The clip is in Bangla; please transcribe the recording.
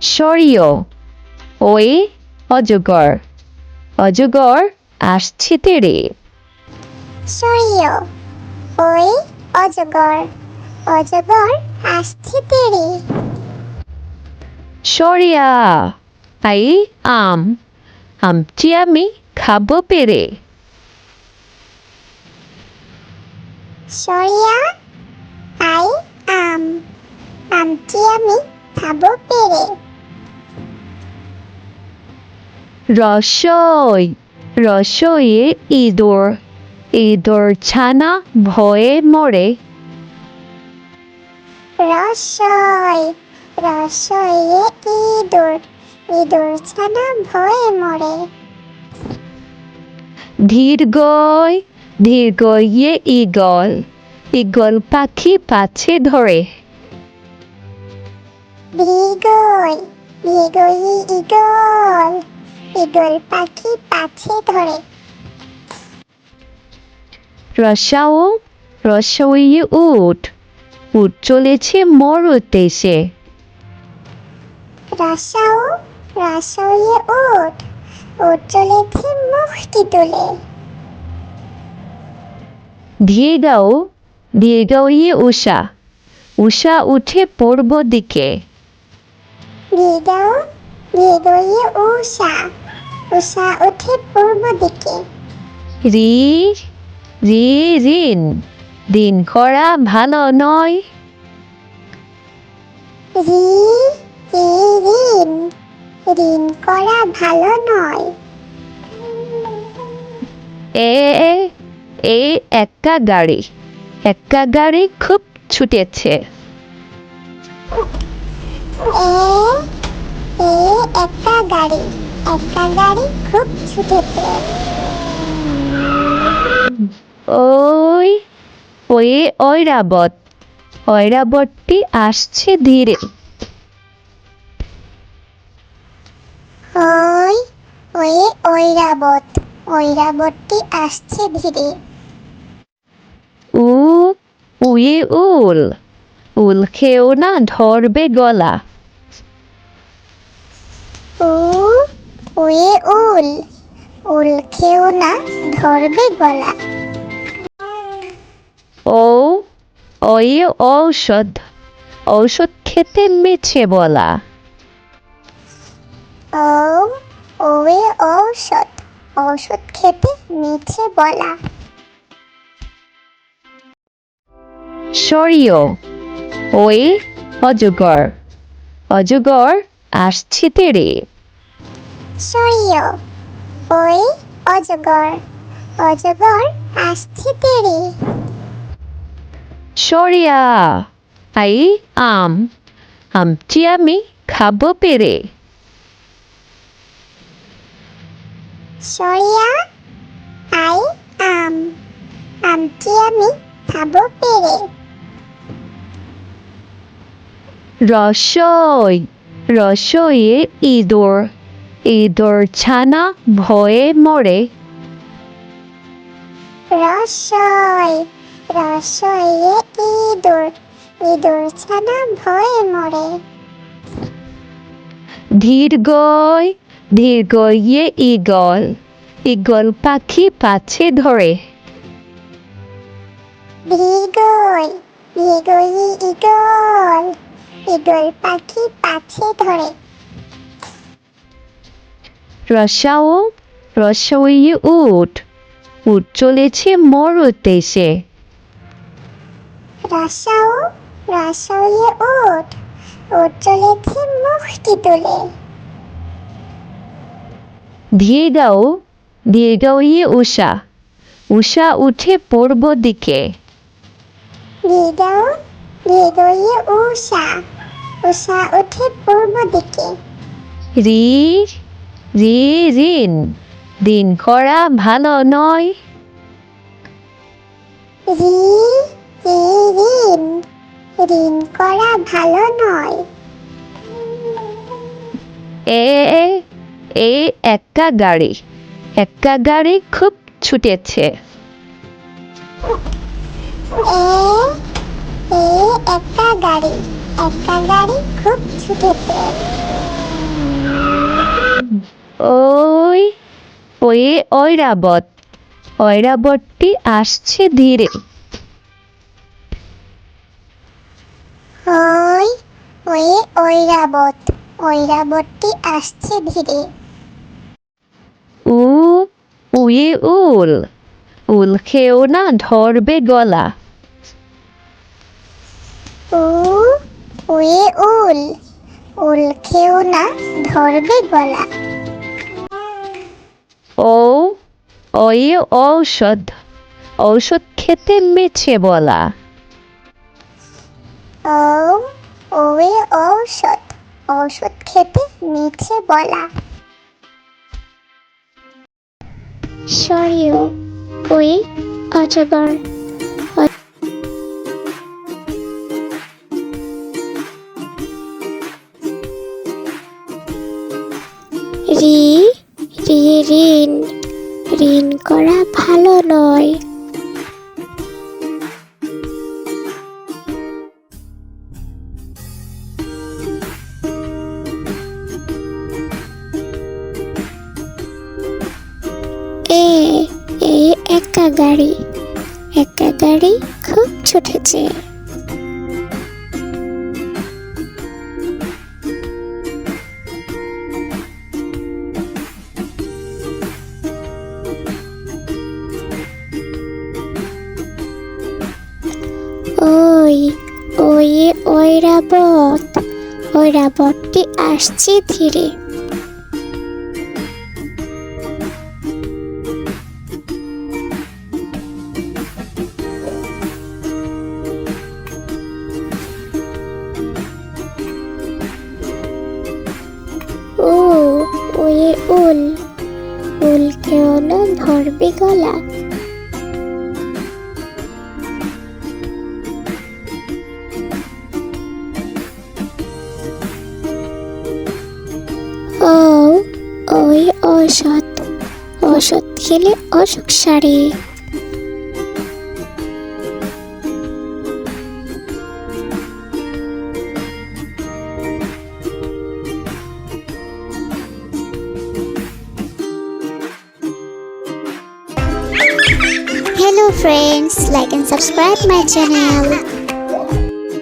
সরিও ওই অজগর। অজগর আসছে তেরে সরিও ওই অজগর। অজগর আসছে তেরে সরিয়া আই আম। আমটি আমি খাব পেরে সরিয়া আই আম। আমটি আমি খাব পেরে রসই রসইয়ে ইঁদুর ইঁদুর ছানা ভয়ে মরে। রসই রসইয়ে ইঁদুর ইঁদুর ছানা ভয়ে মরে। দীর্ঘই দীর্ঘইয়ে ইগল ইগল পাখি পাছে ধরে। মৃগই মৃগই ইগল ইগল পাখি পাছে ধরে। রসাও রসইয়ে উঠ উঠ চলেছে মরুর দেশে। রসাও রসইয়ে উঠ উঠ চলেছে মুখটি তুলে। উষা উষা উঠে পূর্ব দিকে। মৃগও উষা উষা ওঠে পূর্ব দিকে রি রি ঋণ। দিন করা ভালো নয়। ঋ ঋ ঋণ। ঋণ করা ভালো নয়। এ এ- একটা গাড়ি। একটা গাড়ি খুব ছুটেছে। এ এ একটা গাড়ি একটা গাড়ি খুব ছুটেছে ওই ওই ঐরাবত ঐরাবতটি আসছে ধীরে। ওই ওই ঐরাবত ঐরাবতটি আসছে ধীরে। উ উয়ে উল। উল খেও না ধরবে গলা। উ ওয়ে উল। উল খেও না ধরবে গলা। ও ওই ঔষধ। ঔষধ খেতে মিছে বলা। ও ওয়ে ঔষধ। ঔষধ খেতে মিছে বলা। সরিও ওই অজগর। অজগর আসছে তেরে। সরিয় ওই অজগর অজগর আসছে তেরে। সরিয়া আই আম আমটি আমি খাব পেরে। সরিয়া আই আম আমটি আমি খাব পেরে। রসই রসইয়ে ইঁদুর ইঁদুর ছানা ভয়ে মরে রসই রসইয়ে ইঁদুর ইঁদুর ছানা ভয়ে মরে দীর্ঘই দীর্ঘইয়ে ইগল ইগল পাখি পাছে ধরে মৃগই মৃগই ইগল ইগল পাখি পাছে ধরে। রসাও রসইয়ে উঠ উঠ চলেছে মরুর দেশে রসাও রসইয়ে উঠ উঠ চলেছে মুখটি তুলে। উষা উষা উঠে পূর্ব দিকে। মৃগইয়ে উষা। উষা ওঠে পূর্ব দিকে রি রি ঋণ দিন করা ভালো নয়। ঋ ঋ ঋণ ঋণ করা ভালো নয়। এ এ- একটা গাড়ি একটা গাড়ি খুব ছুটেছে। এ এ একটা গাড়ি। একটা গাড়ি খুব ছুটেছে ওই ওই ঐরাবত ঐরাবতটি আসছে ধীরে। ওই ওই ঐরাবত ঐরাবতটি আসছে ধীরে। উ উয়ে উল। উল খেও না ধরবে গলা। উ উয়ে উল। উল খেও না ধরবে গলা। ও ওই ঔষধ। ঔষধ খেতে মেছে বলা। ও ওয়ে ঔষধ। ঔষধ খেতে মিছে বলা। সরিও ওই অজগর রি রি, ঋণ ঋণ করা ভালো নয়। এ এ একা গাড়ি একা গাড়ি খুব ছুটেছে। ঐরাবত ঐরাবতটি আসছে ধীরে। ও ওয়ে উল উল কেউ না ধরবে গলা। ঔষধ খেলে অসুখ সারে Hello friends, like and subscribe my channel.